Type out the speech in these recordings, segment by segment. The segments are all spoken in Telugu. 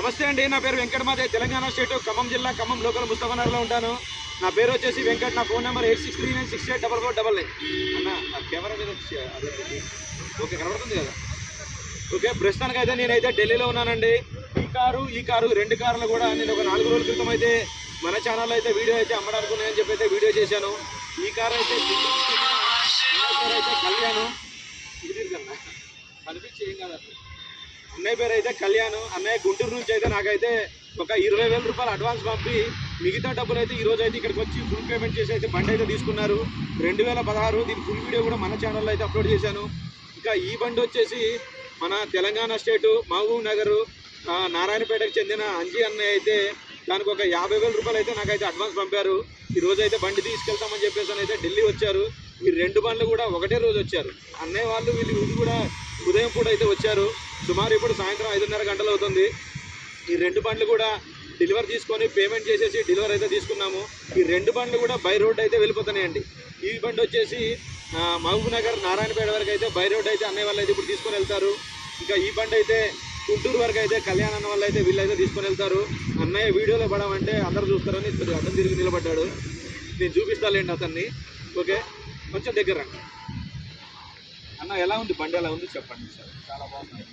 నమస్తే అండి నా పేరు వెంకటమాదే తెలంగాణ స్టేట్ ఖమ్మం జిల్లా ఖమ్మం లోకల్ ముస్తఫానగర్లో ఉంటాను. నా పేరు వచ్చేసి వెంకట్ నా phone number eight six three nine six eight double four double nine. అన్న ఆ కెమెరా మీద అదే ఓకే కనబడుతుంది కదా? ఓకే ప్రస్తుతానికి అయితే నేనైతే ఢిల్లీలో ఉన్నానండి. ఈ కారు ఈ కారు రెండు కార్లు కూడా నేను ఒక నాలుగు రోజుల క్రితం అయితే మన ఛానల్లో అయితే వీడియో అయితే అమ్మడానికి ఉన్నాయని చెప్పి అయితే వీడియో చేశాను. ఈ కారు అయితే అయితే కళ్యాణ్. ఇది కనిపించి ఏం కాదు అసలు. అన్నయ్య పేరు అయితే కళ్యాణ్ అన్నయ్య గుంటూరు నుంచి అయితే నాకైతే ఒక ఇరవై వేల రూపాయలు అడ్వాన్స్ పంపి మిగతా డబ్బులు అయితే ఈరోజు అయితే ఇక్కడికి వచ్చి ఫుల్ పేమెంట్ చేసి అయితే బండి అయితే తీసుకున్నారు. రెండు వేల పదహారు దీని ఫుల్ వీడియో కూడా మన ఛానల్లో అయితే అప్లోడ్ చేశాను. ఇంకా ఈ బండి వచ్చేసి మన తెలంగాణ స్టేటు మహబూబ్ నగరు నారాయణపేటకు చెందిన అంజీ అన్నయ్య అయితే దానికి ఒక యాభై వేల రూపాయలు అయితే నాకైతే అడ్వాన్స్ పంపారు. ఈ రోజు అయితే బండి తీసుకెళ్తామని చెప్పేసి అని అయితే ఢిల్లీ వచ్చారు. ఈ రెండు బండ్లు కూడా ఒకటే రోజు వచ్చారు. అన్నయ్య వాళ్ళు వీళ్ళు వీళ్ళు కూడా ఉదయం పూట అయితే వచ్చారు. సుమారు ఇప్పుడు సాయంత్రం ఐదున్నర గంటలు అవుతుంది. ఈ రెండు బండ్లు కూడా డెలివరీ తీసుకొని పేమెంట్ చేసేసి డెలివరీ అయితే తీసుకున్నాము. ఈ రెండు బండ్లు కూడా బై రోడ్ అయితే వెళ్ళిపోతున్నాయండి. ఈ బండి వచ్చేసి మహబూబ్నగర్ మహబూబ్ నగర్ నారాయణపేట వరకు అయితే బై రోడ్ అయితే అన్నయ్య వాళ్ళు అయితే ఇప్పుడు తీసుకొని వెళ్తారు. ఇంకా ఈ బండి అయితే గుంటూరు వరకు అయితే కళ్యాణ్ అన్న వాళ్ళు అయితే వీళ్ళు అయితే తీసుకొని వెళ్తారు. అన్నయ్య వీడియోలో పడమంటే అందరు చూస్తారని ఇప్పుడు తిరిగి నిలబడ్డాడు. నేను చూపిస్తాలేండి అతన్ని. ఓకే? కొంచెం దగ్గర రండి. అన్న ఎలా ఉంది? బండి ఎలా ఉంది? చెప్పండి సార్. చాలా బాగుంది.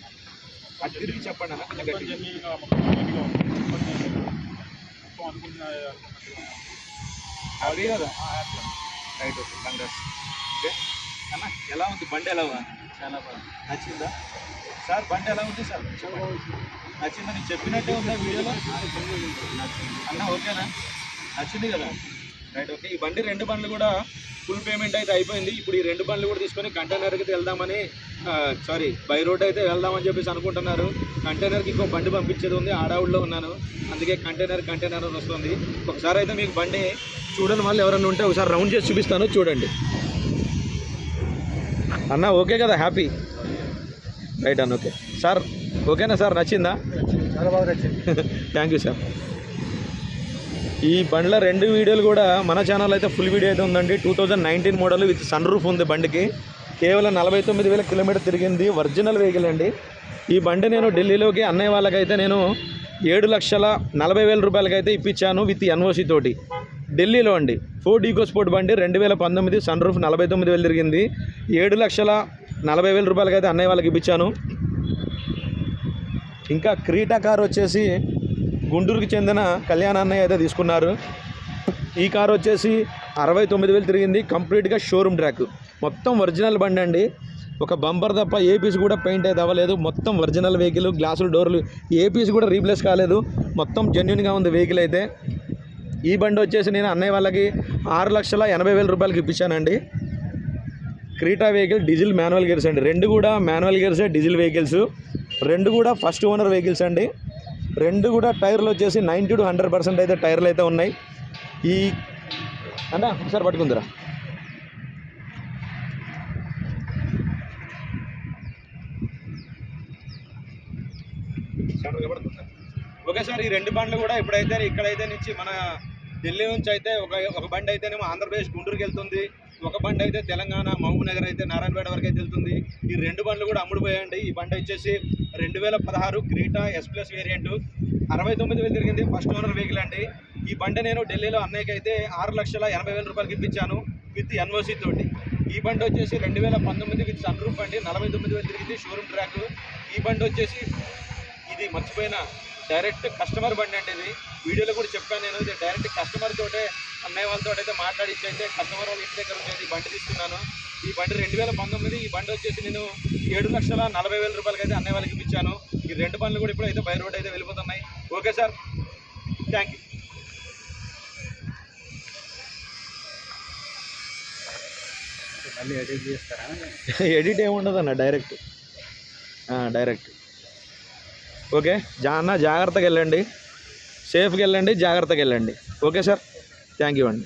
అటు తిరిగి చెప్పండి అన్న కొంచెం గట్టిగా. అదే కదా. Right okay. Congress okay. అన్న ఎలా ఉంది? బండి ఎలా ఉంది? చాలా బాగుంది. నచ్చిందా? సార్ బండి ఎలా ఉంది సార్? నచ్చిందా? నేను చెప్పినట్టే ఉందా వీడియోలో? అన్న ఓకేనా? నచ్చింది కదా. Right okay. ఈ బండి రెండు బండ్లు కూడా ఫుల్ పేమెంట్ అయితే అయిపోయింది. ఇప్పుడు ఈ రెండు బండ్లు కూడా తీసుకొని కంటైనర్కి వెళ్దామని సారీ బై రోడ్ అయితే వెళ్దామని చెప్పేసి అనుకుంటున్నారు. కంటైనర్కి ఇంకో బండి పంపించేది ఉంది ఆడావుల్లో ఉన్నాను. అందుకే కంటైనర్ కంటైనర్ వస్తుంది. ఒకసారి అయితే మీకు బండి చూడని వాళ్ళు ఎవరైనా ఉంటే ఒకసారి రౌండ్ చేసి చూపిస్తాను చూడండి. అన్న ఓకే కదా హ్యాపీ. రైట్ అన్న ఓకే. సార్ ఓకేనా సార్ నచ్చిందా చాలా బాగా నచ్చింది. Thank you sir. ఈ బండ్ల రెండు వీడియోలు కూడా మన ఛానల్ అయితే ఫుల్ వీడియో అయితే ఉందండి. Two thousand nineteen model with sun roof ఉంది బండికి. కేవలం నలభై తొమ్మిది వేల కిలోమీటర్ తిరిగింది ఒరిజినల్ వెహికల్ అండి. ఈ బండి నేను ఢిల్లీలోకి అన్నయ్య వాళ్ళకైతే నేను ఏడు లక్షల నలభై వేల రూపాయలకైతే ఇప్పించాను విత్ ఎన్ఓసి తోటి. ఢిల్లీలో అండి. ఫోర్ ఈకో స్పోర్ట్ బండి రెండు వేల పంతొమ్మిది సన్ రూఫ్ నలభై తొమ్మిది వేలు తిరిగింది. ఏడు లక్షల నలభై వేల రూపాయలకైతే అన్నయ్య వాళ్ళకి ఇప్పించాను. ఇంకా క్రీటా కార్ వచ్చేసి గుంటూరుకి చెందిన కళ్యాణ్ అన్నయ్య అయితే తీసుకున్నారు. ఈ కార్ వచ్చేసి అరవై తొమ్మిది వేలు తిరిగింది. కంప్లీట్గా షోరూమ్ ట్రాక్. మొత్తం ఒరిజినల్ బండి అండి. ఒక బంపర్ తప్ప ఏ పీస్ కూడా పెయింట్ అయితే అవ్వలేదు. మొత్తం ఒరిజినల్ వెహికల్ గ్లాసులు డోర్లు ఏ పీస్ కూడా రీప్లేస్ కాలేదు. మొత్తం జెన్యున్గా ఉంది వెహికల్ అయితే. ఈ బండి వచ్చేసి నేను అన్నయ్య వాళ్ళకి ఆరు లక్షల ఎనభై వేల రూపాయలకి ఇప్పించానండి. Creta vehicle diesel manual gears అండి. రెండు కూడా మాన్యువల్ గేర్సే డీజిల్ వెహికల్స్. రెండు కూడా ఫస్ట్ ఓనర్ వెహికల్స్ అండి. రెండు కూడా టైర్లు వచ్చేసి నైంటీ టు హండ్రెడ్ పర్సెంట్ అయితే టైర్లు అయితే ఉన్నాయి. ఈ అన్న ఒకసారి పట్టుకుందిరా. ఓకే సార్ ఈ రెండు బండ్లు కూడా ఇప్పుడైతే ఇక్కడైతే నుంచి మన ఢిల్లీ నుంచి అయితే ఒక ఒక బండి అయితేనేమో ఆంధ్రప్రదేశ్ గుంటూరుకి వెళ్తుంది. ఒక బండి అయితే తెలంగాణ మహబూబ్నగర్ అయితే నారాయణపేట వరకు అయితే వెళ్తుంది ఈ రెండు బండ్లు కూడా అమ్ముడుపోయాయండి. ఈ బండి వచ్చేసి రెండు వేల పదహారు క్రీటా ఎస్ ప్లస్ వేరియంట్. అరవై తొమ్మిది వేలు తిరిగింది ఫస్ట్ ఓనర్ వెహికల్ అండి. ఈ బండి నేను ఢిల్లీలో అన్నయ్యకి అయితే ఆరు లక్షల ఎనభై వేల రూపాయలకి ఇప్పించాను విత్ ఎన్ఓసి తోటి. ఈ బండి వచ్చేసి రెండు వేల పంతొమ్మిది విత్ సన్ రూప్ అండి. నలభై తొమ్మిది వేలు తిరిగింది షోరూమ్ ట్రాక్. ఈ బండి వచ్చేసి ఇది మర్చిపోయిన డైరెక్ట్ కస్టమర్ బండి అండి ఇది. వీడియోలో కూడా చెప్పాను నేను. ఇది డైరెక్ట్ కస్టమర్ తోటే అన్నయ్య వాళ్ళతో అయితే మాట్లాడిచ్చి అయితే కస్టమర్ వాళ్ళ ఇంటి దగ్గర నుంచి అయితే ఈ బండి తీసుకున్నాను. ఈ బండి రెండు వేల పంతొమ్మిది ఈ బండి వచ్చేసి నేను ఏడు లక్షల నలభై వేల రూపాయలకి అయితే అన్నయ్య వాళ్ళకి ఇప్పించాను. ఈ రెండు బండ్లు కూడా ఇప్పుడు అయితే బై రోడ్ అయితే వెళ్ళిపోతున్నాయి. Okay sir. థ్యాంక్ యూ మళ్ళీ ఎడిట్ చేస్తారా? ఎడిట్ ఏముండదు అన్న డైరెక్ట్ డైరెక్ట్ ఓకే జా అన్న జాగ్రత్తగా వెళ్ళండి. సేఫ్గా వెళ్ళండి జాగ్రత్తగా వెళ్ళండి. Okay sir. థ్యాంక్ యూ అండి